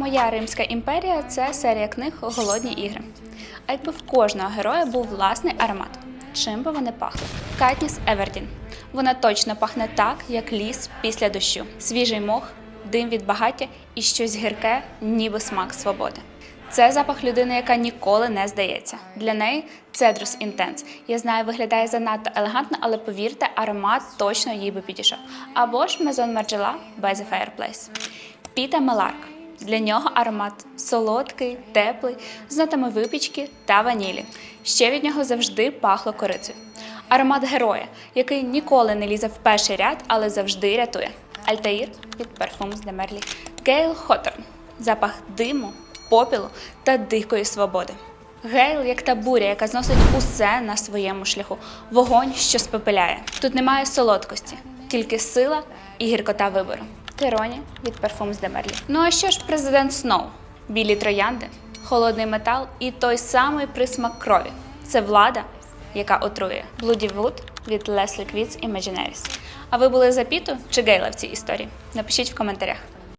Моя Римська імперія це серія книг Голодні ігри. А якби в кожного героя був власний аромат, чим би вони пахли? Катніс Евердін. Вона точно пахне так, як ліс після дощу. Свіжий мох, дим від багаття і щось гірке, ніби смак свободи. Це запах людини, яка ніколи не здається. Для неї цедрус інтенс. Я знаю, виглядає занадто елегантно, але повірте, аромат точно їй би підійшов. Або ж Мезон Марджела the Fireplace. Піта Меларк. Для нього аромат солодкий, теплий, з нотами випічки та ванілі. Ще від нього завжди пахло корицею. Аромат героя, який ніколи не лізе в перший ряд, але завжди рятує. Альтаїр від Parfums de Merli. Гейл Хоторн. Запах диму, попілу та дикої свободи. Гейл як та буря, яка зносить усе на своєму шляху. Вогонь, що спепеляє. Тут немає солодкості, тільки сила і гіркота вибору. Кероні від Parfums de Merli. Ну а що ж президент Сноу? Білі троянди, холодний метал і той самий присмак крові. Це влада, яка отрує. Bloody Wood від Leslie Quits Imaginaries. А ви були за Піту чи Гейла в цій історії? Напишіть в коментарях.